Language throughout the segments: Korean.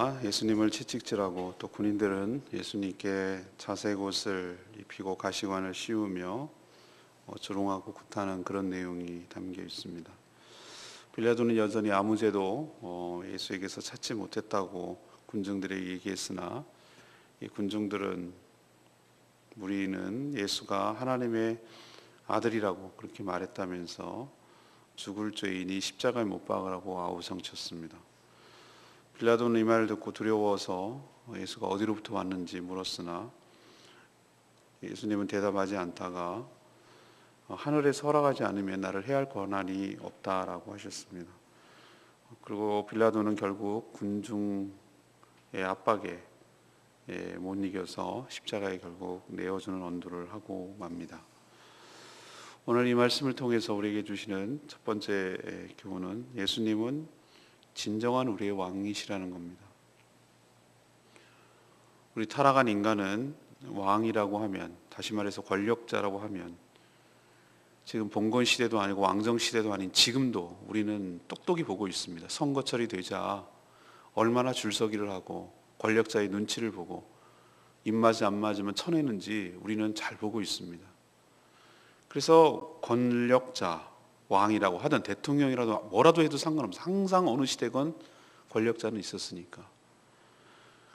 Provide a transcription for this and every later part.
아, 예수님을 채찍질하고 또 군인들은 예수님께 자색 옷을 입히고 가시관을 씌우며 어, 조롱하고 굿하는 그런 내용이 담겨 있습니다. 빌라도는 여전히 아무 죄도 어, 예수에게서 찾지 못했다고 군중들에게 얘기했으나 이 군중들은 우리는 예수가 하나님의 아들이라고 그렇게 말했다면서 죽을 죄인이 십자가에 못 박으라고 아우성쳤습니다. 빌라도는 이 말을 듣고 두려워서 예수가 어디로부터 왔는지 물었으나 예수님은 대답하지 않다가 하늘에서 허락하지 않으면 나를 해할 권한이 없다라고 하셨습니다. 그리고 빌라도는 결국 군중의 압박에 예, 못 이겨서 십자가에 결국 내어주는 언도를 하고 맙니다. 오늘 이 말씀을 통해서 우리에게 주시는 첫 번째 교훈은 예수님은 진정한 우리의 왕이시라는 겁니다. 우리 타락한 인간은 왕이라고 하면 다시 말해서 권력자라고 하면 지금 봉건 시대도 아니고 왕정 시대도 아닌 지금도 우리는 똑똑히 보고 있습니다. 선거철이 되자 얼마나 줄서기를 하고 권력자의 눈치를 보고 입맛이 안 맞으면 쳐내는지 우리는 잘 보고 있습니다. 그래서 권력자, 왕이라고 하든 대통령이라도 뭐라도 해도 상관없어. 항상 어느 시대건 권력자는 있었으니까.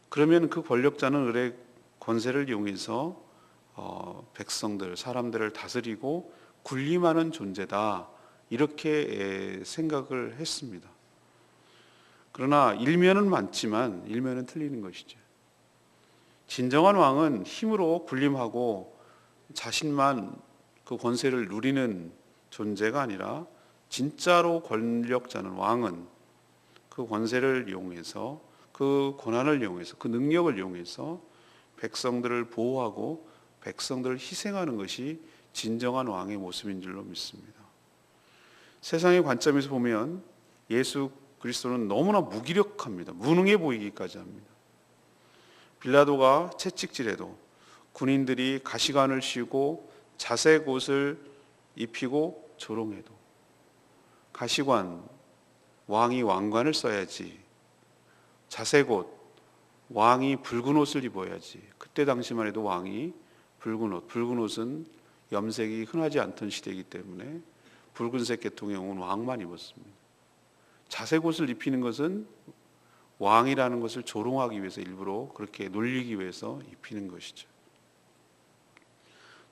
그러면 그 권력자는 을의 권세를 이용해서 어, 백성들, 사람들을 다스리고 군림하는 존재다. 이렇게 생각을 했습니다. 그러나 일면은 많지만 일면은 틀리는 것이죠. 진정한 왕은 힘으로 군림하고 자신만 그 권세를 누리는 존재가 아니라 진짜로 권력자는 왕은 그 권세를 이용해서 그 권한을 이용해서 그 능력을 이용해서 백성들을 보호하고 백성들을 희생하는 것이 진정한 왕의 모습인 줄로 믿습니다. 세상의 관점에서 보면 예수 그리스도는 너무나 무기력합니다. 무능해 보이기까지 합니다. 빌라도가 채찍질해도 군인들이 가시관을 씌우고 자색 옷을 입히고 조롱해도 가시관 왕이 왕관을 써야지 옷 왕이 붉은 옷을 입어야지 그때 당시만 해도 왕이 붉은 옷 붉은 옷은 염색이 흔하지 않던 시대이기 때문에 붉은색 계통의 온 왕만 입었습니다. 자색 옷을 입히는 것은 왕이라는 것을 조롱하기 위해서 일부러 그렇게 놀리기 위해서 입히는 것이죠.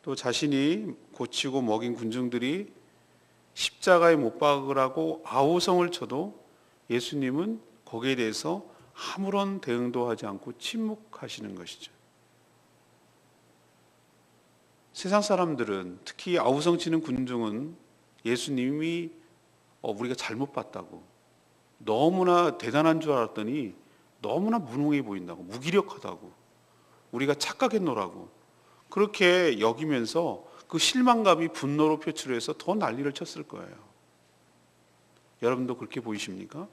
또 자신이 고치고 먹인 군중들이 십자가에 못 박으라고 아우성을 쳐도 예수님은 거기에 대해서 아무런 대응도 하지 않고 침묵하시는 것이죠. 세상 사람들은 특히 아우성 치는 군중은 예수님이 어, 우리가 잘못 봤다고 너무나 대단한 줄 알았더니 너무나 무능해 보인다고 무기력하다고 우리가 착각했노라고 그렇게 여기면서 그 실망감이 분노로 표출해서 더 난리를 쳤을 거예요. 여러분도 그렇게 보이십니까?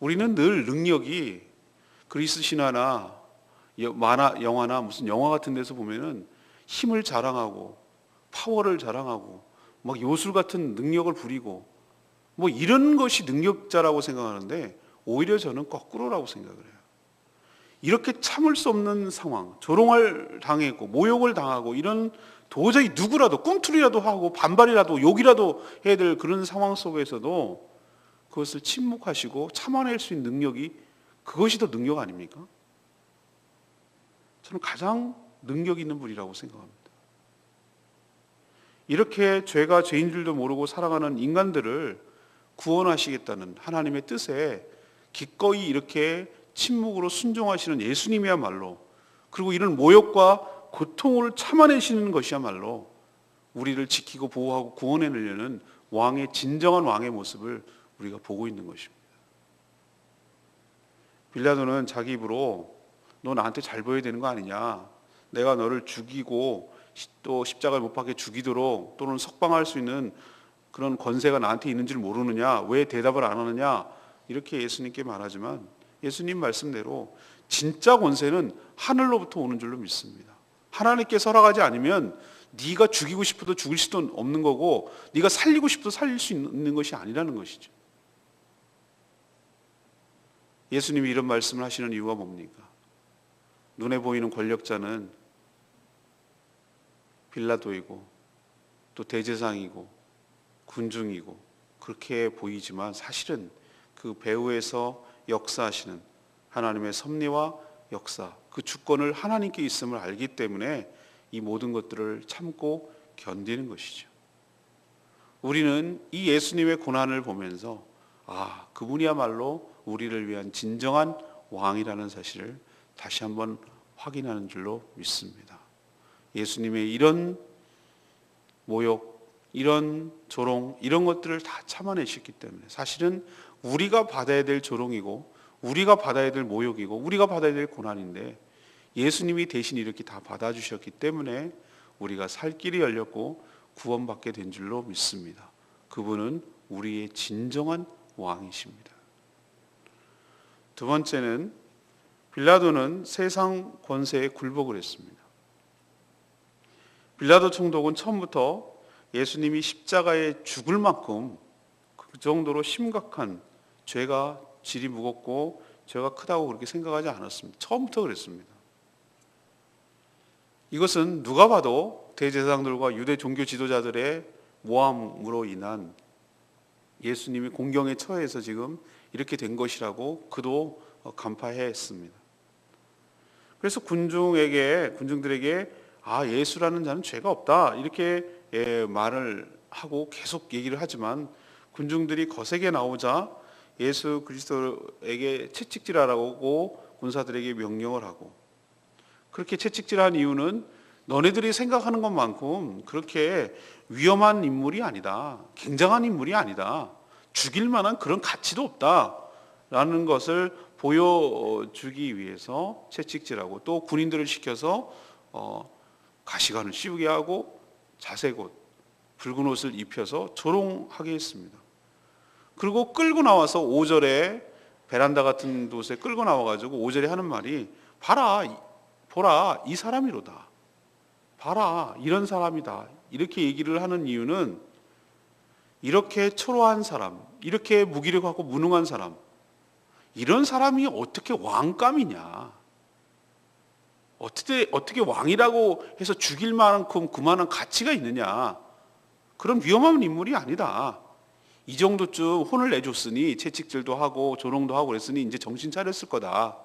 우리는 늘 능력이 그리스 신화나 만화, 영화나 무슨 영화 같은 데서 보면은 힘을 자랑하고 파워를 자랑하고 막 요술 같은 능력을 부리고 뭐 이런 것이 능력자라고 생각하는데 오히려 저는 거꾸로라고 생각을 해요. 이렇게 참을 수 없는 상황, 조롱을 당했고 모욕을 당하고 이런 도저히 누구라도 꿈틀이라도 하고 반발이라도 욕이라도 해야 될 그런 상황 속에서도 그것을 침묵하시고 참아낼 수 있는 능력이 그것이 더 능력 아닙니까? 저는 가장 능력 있는 분이라고 생각합니다. 이렇게 죄가 죄인 줄도 모르고 살아가는 인간들을 구원하시겠다는 하나님의 뜻에 기꺼이 이렇게 침묵으로 순종하시는 예수님이야말로 그리고 이런 모욕과 고통을 참아내시는 것이야말로 우리를 지키고 보호하고 구원해내려는 왕의 진정한 왕의 모습을 우리가 보고 있는 것입니다. 빌라도는 자기 입으로 너 나한테 잘 보여야 되는 거 아니냐? 내가 너를 죽이고 또 십자가를 못 박게 죽이도록 또는 석방할 수 있는 그런 권세가 나한테 있는 줄 모르느냐? 왜 대답을 안 하느냐? 이렇게 예수님께 말하지만 예수님 말씀대로 진짜 권세는 하늘로부터 오는 줄로 믿습니다. 하나님께서 허락하지 않으면 네가 죽이고 싶어도 죽일 수도 없는 거고 네가 살리고 싶어도 살릴 수 있는 것이 아니라는 것이죠. 예수님이 이런 말씀을 하시는 이유가 뭡니까? 눈에 보이는 권력자는 빌라도이고 또 대제상이고 군중이고 그렇게 보이지만 사실은 그 배후에서 역사하시는 하나님의 섭리와 역사, 그 주권을 하나님께 있음을 알기 때문에 이 모든 것들을 참고 견디는 것이죠. 우리는 이 예수님의 고난을 보면서 아, 그분이야말로 우리를 위한 진정한 왕이라는 사실을 다시 한번 확인하는 줄로 믿습니다. 예수님의 이런 모욕, 이런 조롱, 이런 것들을 다 참아내셨기 때문에 사실은 우리가 받아야 될 조롱이고 우리가 받아야 될 모욕이고 우리가 받아야 될 고난인데 예수님이 대신 이렇게 다 받아주셨기 때문에 우리가 살 길이 열렸고 구원받게 된 줄로 믿습니다. 그분은 우리의 진정한 왕이십니다. 두 번째는 빌라도는 세상 권세에 굴복을 했습니다. 빌라도 총독은 처음부터 예수님이 십자가에 죽을 만큼 그 정도로 심각한 죄가 질이 무겁고 죄가 크다고 그렇게 생각하지 않았습니다. 처음부터 그랬습니다. 이것은 누가 봐도 대제사장들과 유대 종교 지도자들의 모함으로 인한 예수님이 공경에 처해서 지금 이렇게 된 것이라고 그도 간파했습니다. 그래서 군중에게 군중들에게 아 예수라는 자는 죄가 없다 이렇게 예, 말을 하고 계속 얘기를 하지만 군중들이 거세게 나오자 예수 그리스도에게 채찍질하라고 군사들에게 명령을 하고 그렇게 채찍질한 이유는 너네들이 생각하는 것만큼 그렇게 위험한 인물이 아니다. 굉장한 인물이 아니다. 죽일 만한 그런 가치도 없다 라는 것을 보여주기 위해서 채찍질하고 또 군인들을 시켜서 어, 가시관을 씌우게 하고 자색 옷, 붉은 옷을 입혀서 조롱하게 했습니다. 그리고 끌고 나와서 5절에 베란다 같은 곳에 끌고 나와가지고 5절에 하는 말이 봐라, 보라, 이 사람이로다. 봐라, 이런 사람이다. 이렇게 얘기를 하는 이유는 이렇게 초라한 사람, 이렇게 무기력하고 무능한 사람, 이런 사람이 어떻게 왕감이냐? 어떻게 어떻게 왕이라고 해서 죽일 만큼 그만한 가치가 있느냐? 그런 위험한 인물이 아니다. 이 정도쯤 혼을 내줬으니 채찍질도 하고 조롱도 하고 그랬으니 이제 정신 차렸을 거다.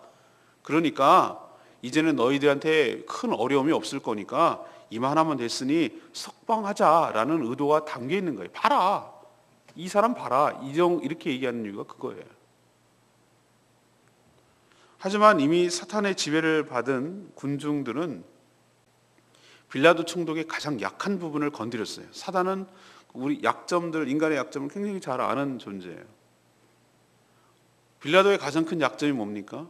그러니까 이제는 너희들한테 큰 어려움이 없을 거니까 이만하면 됐으니 석방하자라는 의도가 담겨 있는 거예요. 봐라. 이 사람 봐라. 이정 이렇게 얘기하는 이유가 그거예요. 하지만 이미 사탄의 지배를 받은 군중들은 빌라도 총독의 가장 약한 부분을 건드렸어요. 사단은 우리 약점들, 인간의 약점을 굉장히 잘 아는 존재예요. 빌라도의 가장 큰 약점이 뭡니까?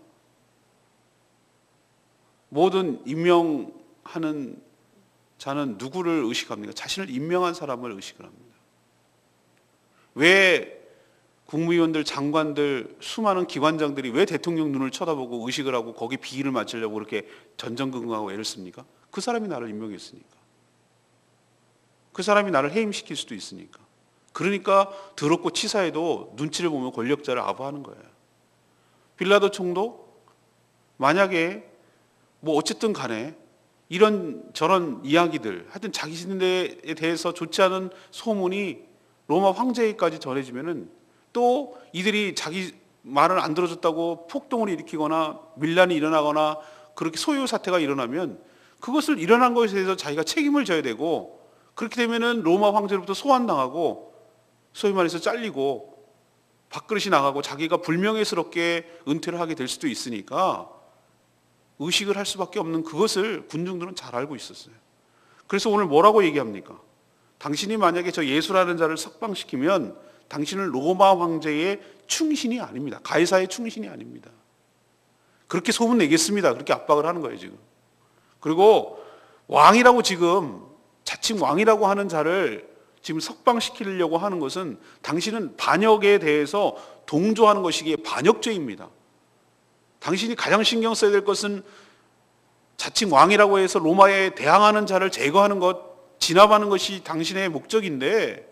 모든 임명하는 자는 누구를 의식합니까? 자신을 임명한 사람을 의식을 합니다. 왜 국무위원들, 장관들, 수많은 기관장들이 왜 대통령 눈을 쳐다보고 의식을 하고 거기 비위를 맞추려고 그렇게 전전긍긍하고 애를 씁니까? 그 사람이 나를 임명했으니까. 그 사람이 나를 해임시킬 수도 있으니까. 그러니까 더럽고 치사해도 눈치를 보면 권력자를 아부하는 거예요. 빌라도 총독 만약에 뭐 어쨌든 간에 이런 저런 이야기들 하여튼 자기신에 대해서 좋지 않은 소문이 로마 황제에까지 전해지면은 또 이들이 자기 말을 안 들어줬다고 폭동을 일으키거나 밀란이 일어나거나 그렇게 소요 사태가 일어나면 그것을 일어난 것에 대해서 자기가 책임을 져야 되고 그렇게 되면은 로마 황제로부터 소환당하고 소위 말해서 잘리고 밥그릇이 나가고 자기가 불명예스럽게 은퇴를 하게 될 수도 있으니까 의식을 할 수밖에 없는 그것을 군중들은 잘 알고 있었어요. 그래서 오늘 뭐라고 얘기합니까? 당신이 만약에 저 예수라는 자를 석방시키면 당신은 로마 황제의 충신이 아닙니다. 가이사의 충신이 아닙니다. 그렇게 소문 내겠습니다. 그렇게 압박을 하는 거예요, 지금. 그리고 왕이라고 지금 자칭 왕이라고 하는 자를 지금 석방시키려고 하는 것은 당신은 반역에 대해서 동조하는 것이기에 반역죄입니다. 당신이 가장 신경 써야 될 것은 자칭 왕이라고 해서 로마에 대항하는 자를 제거하는 것, 진압하는 것이 당신의 목적인데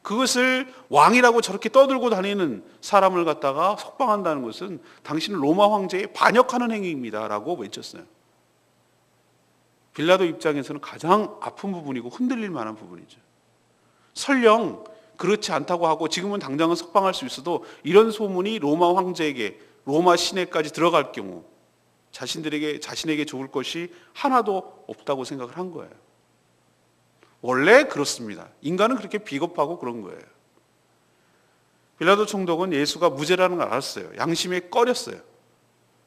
그것을 왕이라고 저렇게 떠들고 다니는 사람을 갖다가 석방한다는 것은 당신은 로마 황제에 반역하는 행위입니다라고 외쳤어요. 빌라도 입장에서는 가장 아픈 부분이고 흔들릴 만한 부분이죠. 설령 그렇지 않다고 하고 지금은 당장은 석방할 수 있어도 이런 소문이 로마 황제에게 로마 시내까지 들어갈 경우 자신들에게 자신에게 좋을 것이 하나도 없다고 생각을 한 거예요. 원래 그렇습니다. 인간은 그렇게 비겁하고 그런 거예요. 빌라도 총독은 예수가 무죄라는 걸 알았어요. 양심에 꺼렸어요.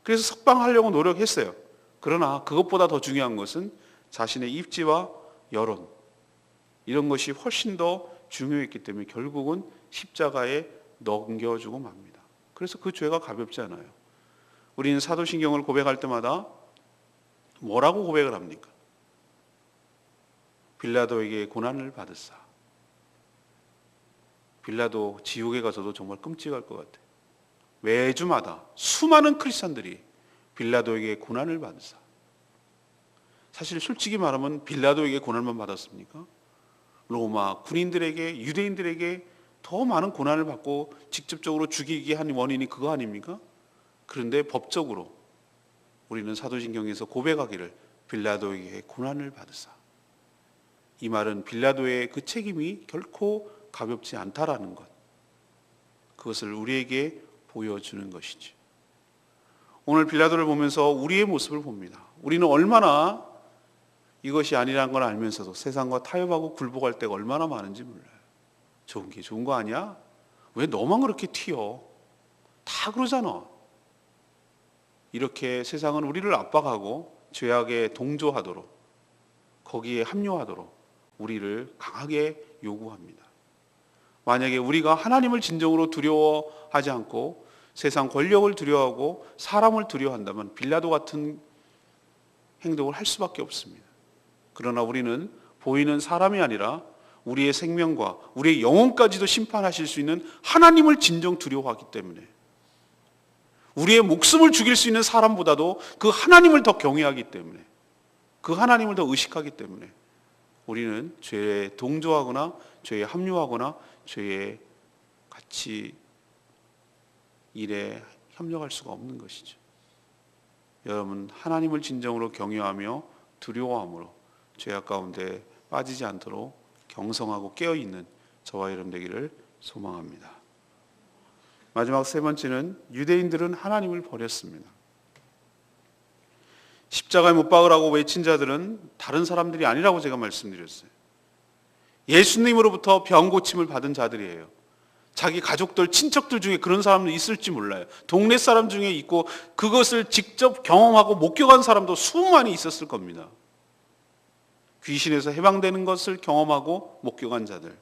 그래서 석방하려고 노력했어요. 그러나 그것보다 더 중요한 것은 자신의 입지와 여론 이런 것이 훨씬 더 중요했기 때문에 결국은 십자가에 넘겨주고 맙니다. 그래서 그 죄가 가볍지 않아요. 우리는 사도신경을 고백할 때마다 뭐라고 고백을 합니까? 빌라도에게 고난을 받으사. 빌라도 지옥에 가서도 정말 끔찍할 것 같아요. 매주마다 수많은 크리스천들이 빌라도에게 고난을 받으사. 사실 솔직히 말하면 빌라도에게 고난만 받았습니까? 로마 군인들에게 유대인들에게 더 많은 고난을 받고 직접적으로 죽이게 한 원인이 그거 아닙니까? 그런데 법적으로 우리는 사도신경에서 고백하기를 빌라도에게 고난을 받으사. 이 말은 빌라도의 그 책임이 결코 가볍지 않다라는 것. 그것을 우리에게 보여주는 것이지. 오늘 빌라도를 보면서 우리의 모습을 봅니다. 우리는 얼마나 이것이 아니라는 걸 알면서도 세상과 타협하고 굴복할 때가 얼마나 많은지 몰라요. 좋은 게 좋은 거 아니야? 왜 너만 그렇게 튀어? 다 그러잖아. 이렇게 세상은 우리를 압박하고 죄악에 동조하도록 거기에 합류하도록 우리를 강하게 요구합니다. 만약에 우리가 하나님을 진정으로 두려워하지 않고 세상 권력을 두려워하고 사람을 두려워한다면 빌라도 같은 행동을 할 수밖에 없습니다. 그러나 우리는 보이는 사람이 아니라 우리의 생명과 우리의 영혼까지도 심판하실 수 있는 하나님을 진정 두려워하기 때문에 우리의 목숨을 죽일 수 있는 사람보다도 그 하나님을 더 경외하기 때문에 그 하나님을 더 의식하기 때문에 우리는 죄에 동조하거나 죄에 합류하거나 죄에 같이 일에 협력할 수가 없는 것이죠. 여러분 하나님을 진정으로 경외하며 두려워함으로 죄악 가운데 빠지지 않도록 경성하고 깨어 있는 저와 여러분 되기를 소망합니다. 마지막 세 번째는 유대인들은 하나님을 버렸습니다. 십자가에 못 박으라고 외친 자들은 다른 사람들이 아니라고 제가 말씀드렸어요. 예수님으로부터 병 고침을 받은 자들이에요. 자기 가족들, 친척들 중에 그런 사람도 있을지 몰라요. 동네 사람 중에 있고 그것을 직접 경험하고 목격한 사람도 수많이 있었을 겁니다. 귀신에서 해방되는 것을 경험하고 목격한 자들.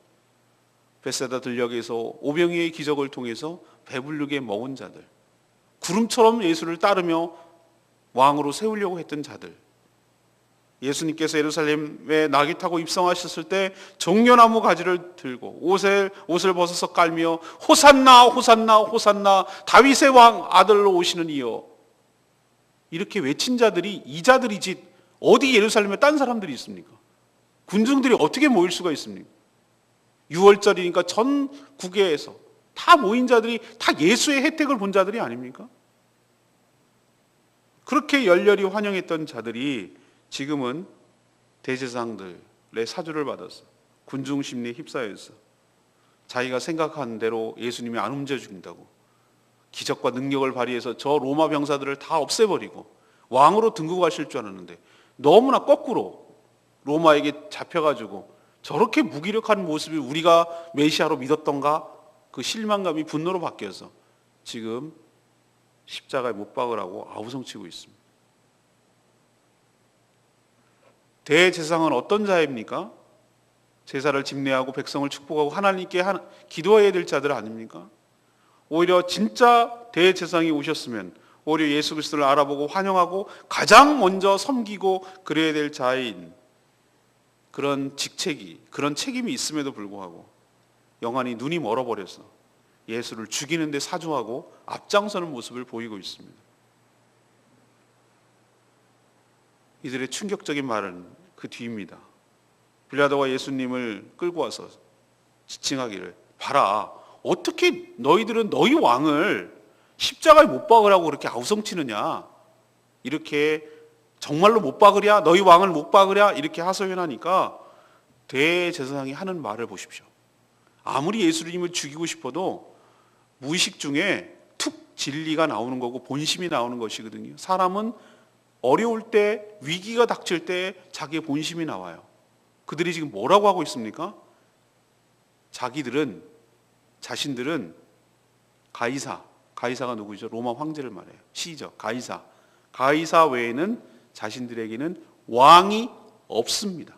베세다 들녘에서 오병이의 기적을 통해서 배불르게 먹은 자들. 구름처럼 예수를 따르며 왕으로 세우려고 했던 자들. 예수님께서 예루살렘에 낙이 타고 입성하셨을 때 정려나무 가지를 들고 옷을 옷을 벗어서 깔며 호산나 호산나 호산나 다윗의 왕 아들로 오시는 이여 이렇게 외친 자들이 이 자들이지 어디 예루살렘에 딴 사람들이 있습니까? 군중들이 어떻게 모일 수가 있습니까? 6월절이니까 전 국외에서 다 모인 자들이 다 예수의 혜택을 본 자들이 아닙니까? 그렇게 열렬히 환영했던 자들이 지금은 대제사장들의 사주를 받아서 군중 심리에 휩싸여서 자기가 생각한 대로 예수님이 안 움직여 준다고 기적과 능력을 발휘해서 저 로마 병사들을 다 없애버리고 왕으로 등극하실 줄 알았는데 너무나 거꾸로 로마에게 잡혀가지고 저렇게 무기력한 모습이 우리가 메시아로 믿었던가 그 실망감이 분노로 바뀌어서 지금 십자가에 못 박으라고 아우성치고 있습니다. 대제사장은 어떤 자입니까? 제사를 집례하고 백성을 축복하고 하나님께 기도해야 될 자들 아닙니까? 오히려 진짜 대제사장이 오셨으면 오히려 예수 그리스도를 알아보고 환영하고 가장 먼저 섬기고 그래야 될 자인 그런 직책이 그런 책임이 있음에도 불구하고 영안이 눈이 멀어버려서 예수를 죽이는데 사주하고 앞장서는 모습을 보이고 있습니다. 이들의 충격적인 말은 그 뒤입니다. 빌라도가 예수님을 끌고 와서 지칭하기를 봐라 어떻게 너희들은 너희 왕을 십자가에 못 박으라고 그렇게 아우성치느냐 이렇게 정말로 못 박으랴 너희 왕을 못 박으랴 이렇게 하소연하니까 대제사장이 하는 말을 보십시오. 아무리 예수님을 죽이고 싶어도 무의식 중에 툭 진리가 나오는 거고 본심이 나오는 것이거든요. 사람은 어려울 때 위기가 닥칠 때 자기의 본심이 나와요. 그들이 지금 뭐라고 하고 있습니까? 자기들은 자신들은 가이사, 가이사가 누구죠? 로마 황제를 말해요. 시저, 가이사. 가이사 외에는 자신들에게는 왕이 없습니다.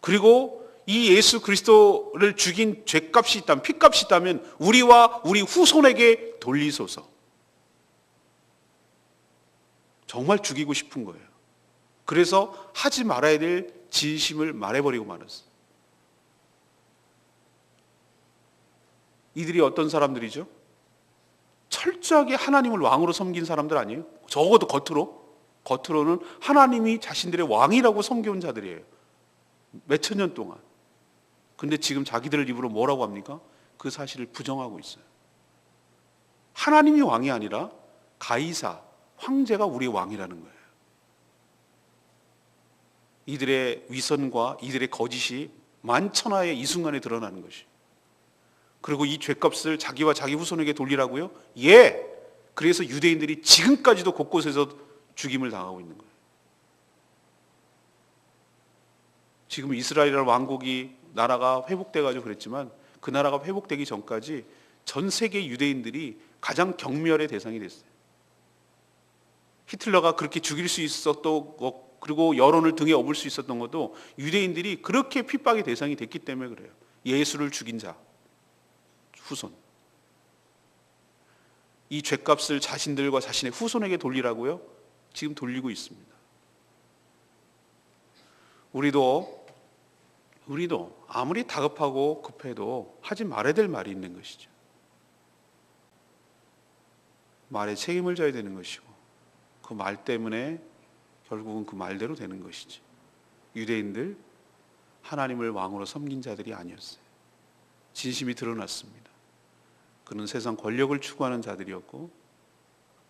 그리고 이 예수 그리스도를 죽인 죄값이 있다면, 피값이 있다면 우리와 우리 후손에게 돌리소서. 정말 죽이고 싶은 거예요. 그래서 하지 말아야 될 진심을 말해버리고 말았어요. 이들이 어떤 사람들이죠? 철저하게 하나님을 왕으로 섬긴 사람들 아니에요? 적어도 겉으로. 겉으로는 하나님이 자신들의 왕이라고 섬겨온 자들이에요. 몇천 년 동안. 근데 지금 자기들 입으로 뭐라고 합니까? 그 사실을 부정하고 있어요. 하나님이 왕이 아니라 가이사, 황제가 우리의 왕이라는 거예요. 이들의 위선과 이들의 거짓이 만천하에 이 순간에 드러나는 것이. 그리고 이 죄값을 자기와 자기 후손에게 돌리라고요? 예. 그래서 유대인들이 지금까지도 곳곳에서 죽임을 당하고 있는 거예요. 지금 이스라엘 왕국이 나라가 회복돼 가지고 그랬지만 그 나라가 회복되기 전까지 전 세계 유대인들이 가장 경멸의 대상이 됐어요. 히틀러가 그렇게 죽일 수 있었던 것 그리고 여론을 등에 업을 수 있었던 것도 유대인들이 그렇게 핍박의 대상이 됐기 때문에 그래요. 예수를 죽인 자 후손. 이 죄값을 자신들과 자신의 후손에게 돌리라고요? 지금 돌리고 있습니다. 우리도 우리도 아무리 다급하고 급해도 하지 말아야 될 말이 있는 것이죠. 말에 책임을 져야 되는 것이고 그 말 때문에 결국은 그 말대로 되는 것이지. 유대인들 하나님을 왕으로 섬긴 자들이 아니었어요. 진심이 드러났습니다. 그는 세상 권력을 추구하는 자들이었고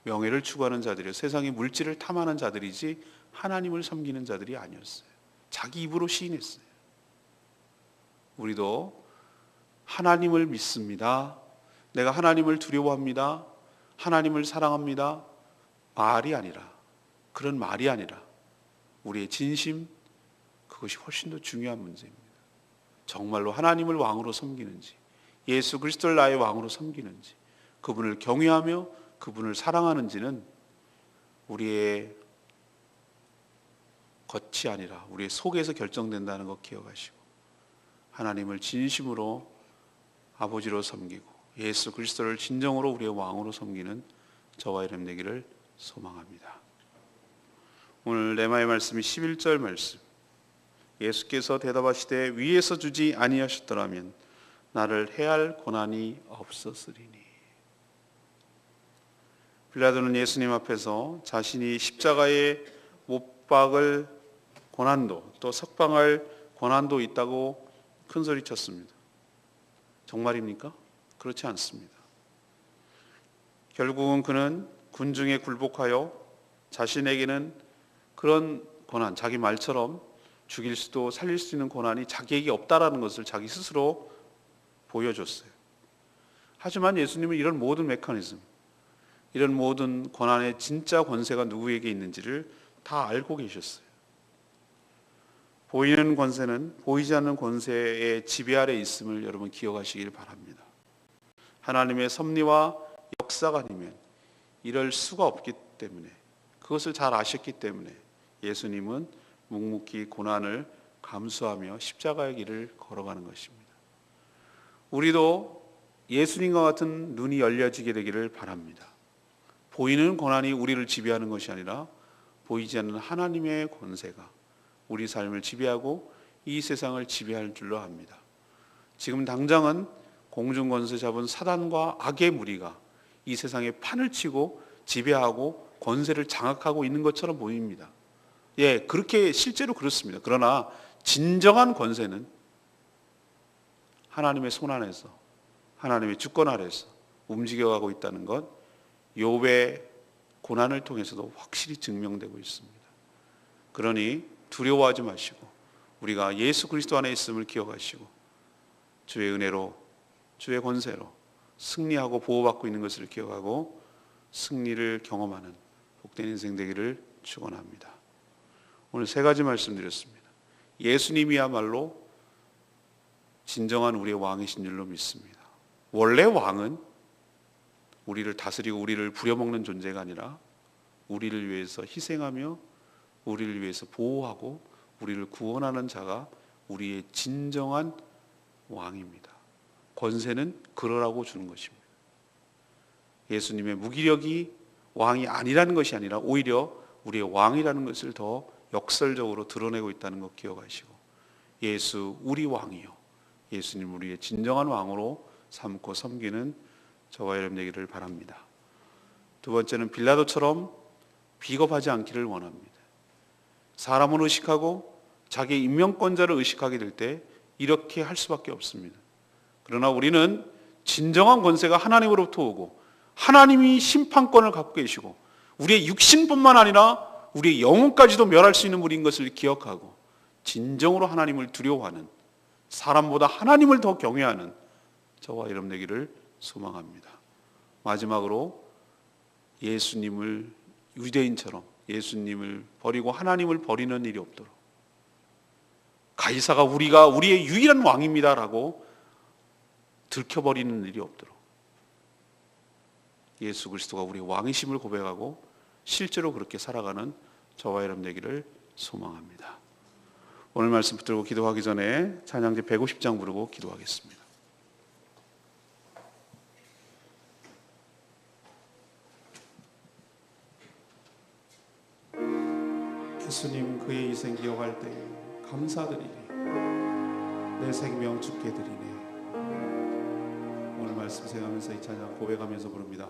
명예를 추구하는 자들이요 세상의 물질을 탐하는 자들이지 하나님을 섬기는 자들이 아니었어요. 자기 입으로 시인했어요. 우리도 하나님을 믿습니다. 내가 하나님을 두려워합니다. 하나님을 사랑합니다. 말이 아니라 그런 말이 아니라 우리의 진심 그것이 훨씬 더 중요한 문제입니다. 정말로 하나님을 왕으로 섬기는지 예수 그리스도를 나의 왕으로 섬기는지 그분을 경외하며 그분을 사랑하는지는 우리의 겉이 아니라 우리의 속에서 결정된다는 것 기억하시고 하나님을 진심으로 아버지로 섬기고 예수 그리스도를 진정으로 우리의 왕으로 섬기는 저와 여러분 되기를 소망합니다. 오늘 레마의 말씀이 11절 말씀. 예수께서 대답하시되 위에서 주지 아니하셨더라면 나를 해할 고난이 없었으리니. 빌라도는 예수님 앞에서 자신이 십자가에 못 박을 고난도 또 석방할 고난도 있다고 큰 소리 쳤습니다. 정말입니까? 그렇지 않습니다. 결국은 그는 군중에 굴복하여 자신에게는 그런 고난, 자기 말처럼 죽일 수도 살릴 수 있는 고난이 자기에게 없다라는 것을 자기 스스로 보여줬어요. 하지만 예수님은 이런 모든 메커니즘, 이런 모든 고난의 진짜 권세가 누구에게 있는지를 다 알고 계셨어요. 보이는 권세는 보이지 않는 권세의 지배 아래 있음을 여러분 기억하시길 바랍니다. 하나님의 섭리와 역사가 아니면 이럴 수가 없기 때문에 그것을 잘 아셨기 때문에 예수님은 묵묵히 고난을 감수하며 십자가의 길을 걸어가는 것입니다. 우리도 예수님과 같은 눈이 열려지게 되기를 바랍니다. 보이는 고난이 우리를 지배하는 것이 아니라 보이지 않는 하나님의 권세가 우리 삶을 지배하고 이 세상을 지배할 줄로 압니다. 지금 당장은 공중 권세 잡은 사단과 악의 무리가 이 세상에 판을 치고 지배하고 권세를 장악하고 있는 것처럼 보입니다. 예, 그렇게 실제로 그렇습니다. 그러나 진정한 권세는 하나님의 손 안에서 하나님의 주권 아래서 움직여가고 있다는 것 욥의 고난을 통해서도 확실히 증명되고 있습니다. 그러니 두려워하지 마시고 우리가 예수 그리스도 안에 있음을 기억하시고 주의 은혜로 주의 권세로 승리하고 보호받고 있는 것을 기억하고 승리를 경험하는 복된 인생 되기를 축원합니다. 오늘 세 가지 말씀드렸습니다. 예수님이야말로 진정한 우리의 왕이신 줄로 믿습니다. 원래 왕은 우리를 다스리고 우리를 부려먹는 존재가 아니라 우리를 위해서 희생하며 우리를 위해서 보호하고 우리를 구원하는 자가 우리의 진정한 왕입니다. 권세는 그러라고 주는 것입니다. 예수님의 무기력이 왕이 아니라는 것이 아니라 오히려 우리의 왕이라는 것을 더 역설적으로 드러내고 있다는 것 기억하시고 예수 우리 왕이요 예수님 우리의 진정한 왕으로 삼고 섬기는 저와 여러분 되기를 바랍니다. 두 번째는 빌라도처럼 비겁하지 않기를 원합니다. 사람을 의식하고 자기 임명권자를 의식하게 될 때 이렇게 할 수밖에 없습니다. 그러나 우리는 진정한 권세가 하나님으로부터 오고 하나님이 심판권을 갖고 계시고 우리의 육신뿐만 아니라 우리의 영혼까지도 멸할 수 있는 분인 것을 기억하고 진정으로 하나님을 두려워하는 사람보다 하나님을 더 경외하는 저와 여러분 되기를 소망합니다. 마지막으로 예수님을 유대인처럼 예수님을 버리고 하나님을 버리는 일이 없도록 가이사가 우리가 우리의 유일한 왕입니다라고 들켜버리는 일이 없도록 예수 그리스도가 우리의 왕이심을 고백하고 실제로 그렇게 살아가는 저와 여러분 되기를 소망합니다. 오늘 말씀 붙들고 기도하기 전에 찬양제 150장 부르고 기도하겠습니다. 예수님 그의 희생 기억할 때 감사드리리 내 생명 주께 드리네 오늘 말씀 생각하면서 이 찬양 고백하면서 부릅니다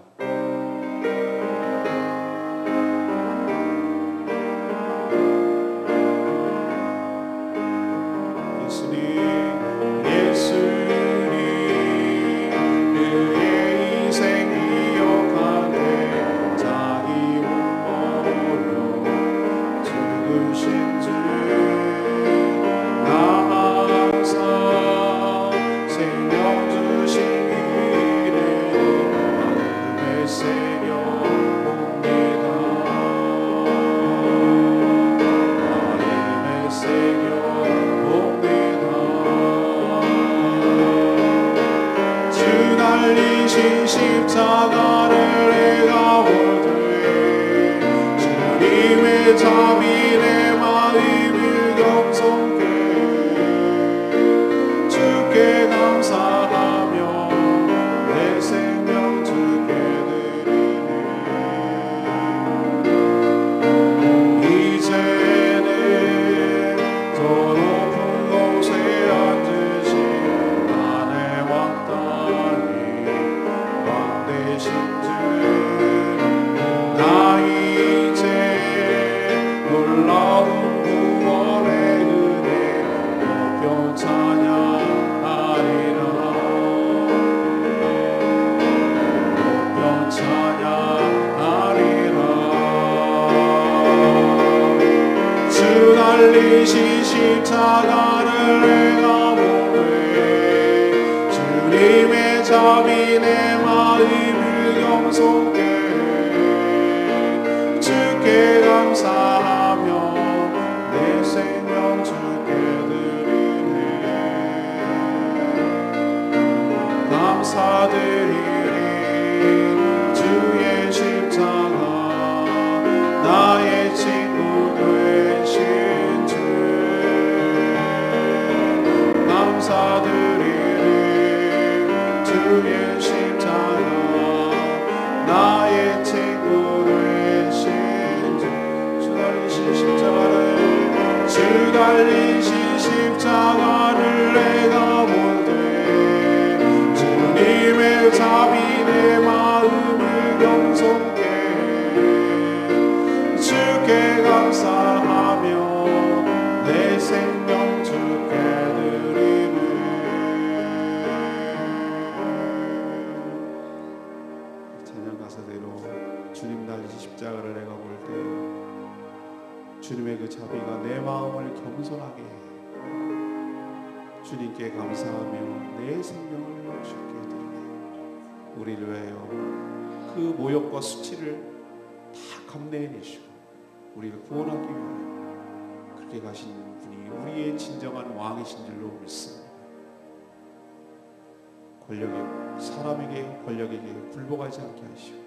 권력에 사람에게 권력에게 굴복하지 않게 하시고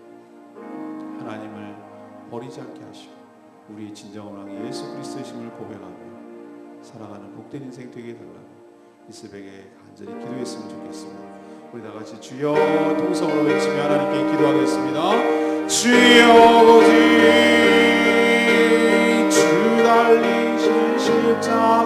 하나님을 버리지 않게 하시고 우리의 진정한 왕 예수 그리스도이심을 고백하며 살아가는 복된 인생 되게 해달라고 이 새벽에 간절히 기도했으면 좋겠습니다. 우리 다 같이 주여 통성으로 외치며 하나님께 기도하겠습니다. 주여 아버지 주 달리신 십자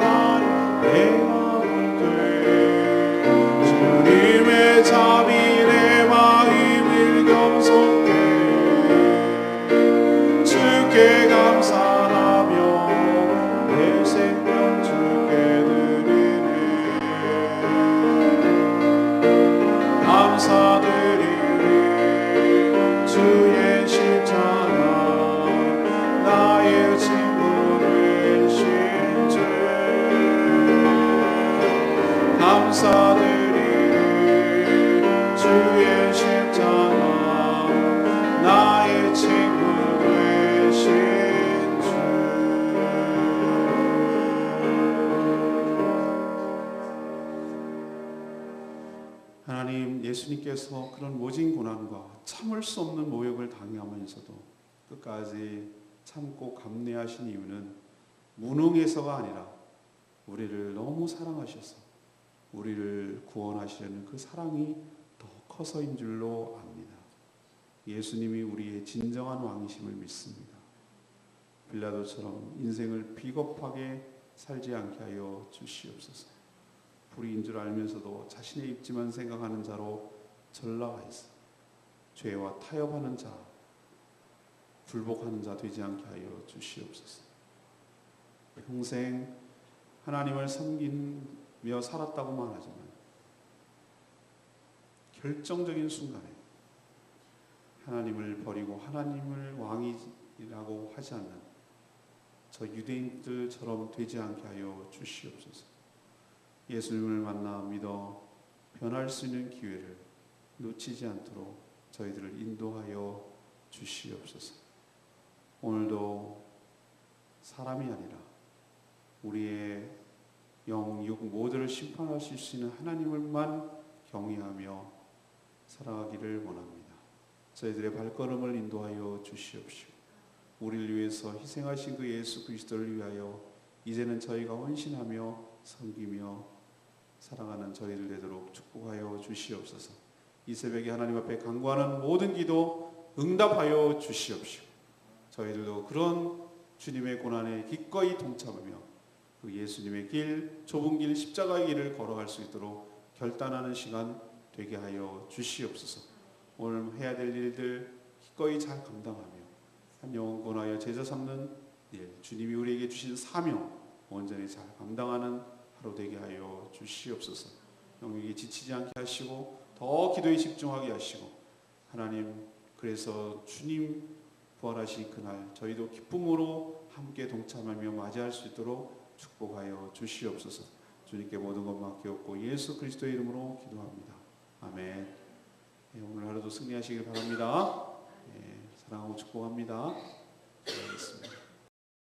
하나님 예수님께서 그런 모진 고난과 참을 수 없는 모욕을 당하면서도 끝까지 참고 감내하신 이유는 무능해서가 아니라 우리를 너무 사랑하셔서 우리를 구원하시려는 그 사랑이 더 커서인 줄로 압니다. 예수님이 우리의 진정한 왕이심을 믿습니다. 빌라도처럼 인생을 비겁하게 살지 않게 하여 주시옵소서. 불의인 줄 알면서도 자신의 입지만 생각하는 자로 전락하여서 죄와 타협하는 자, 굴복하는 자 되지 않게 하여 주시옵소서. 평생 하나님을 섬 기며 살았다고만 하지만 결정적인 순간에 하나님을 버리고 하나님을 왕이라고 하지 않는 저 유대인들처럼 되지 않게 하여 주시옵소서. 예수님을 만나 믿어 변할 수 있는 기회를 놓치지 않도록 저희들을 인도하여 주시옵소서. 오늘도 사람이 아니라 우리의 영, 육 모두를 심판하실 수 있는 하나님을만 경외하며 살아가기를 원합니다. 저희들의 발걸음을 인도하여 주시옵시고 우리를 위해서 희생하신 그 예수 그리스도를 위하여 이제는 저희가 헌신하며 섬기며 사랑하는 저희들 되도록 축복하여 주시옵소서. 이 새벽에 하나님 앞에 간구하는 모든 기도 응답하여 주시옵시고 저희들도 그런 주님의 고난에 기꺼이 동참하며 그 예수님의 길, 좁은 길, 십자가의 길을 걸어갈 수 있도록 결단하는 시간 되게 하여 주시옵소서. 오늘 해야 될 일들 기꺼이 잘 감당하며 한 영혼 권하여 제자 삼는 일, 주님이 우리에게 주신 사명 온전히 잘 감당하는 하루 되게 하여 주시옵소서. 영역에 지치지 않게 하시고 더 기도에 집중하게 하시고 하나님 그래서 주님 부활하신 그날 저희도 기쁨으로 함께 동참하며 맞이할 수 있도록 축복하여 주시옵소서. 주님께 모든 것 맡기옵고 예수 그리스도의 이름으로 기도합니다. 아멘. 예, 오늘 하루도 승리하시길 바랍니다. 예, 사랑하고 축복합니다.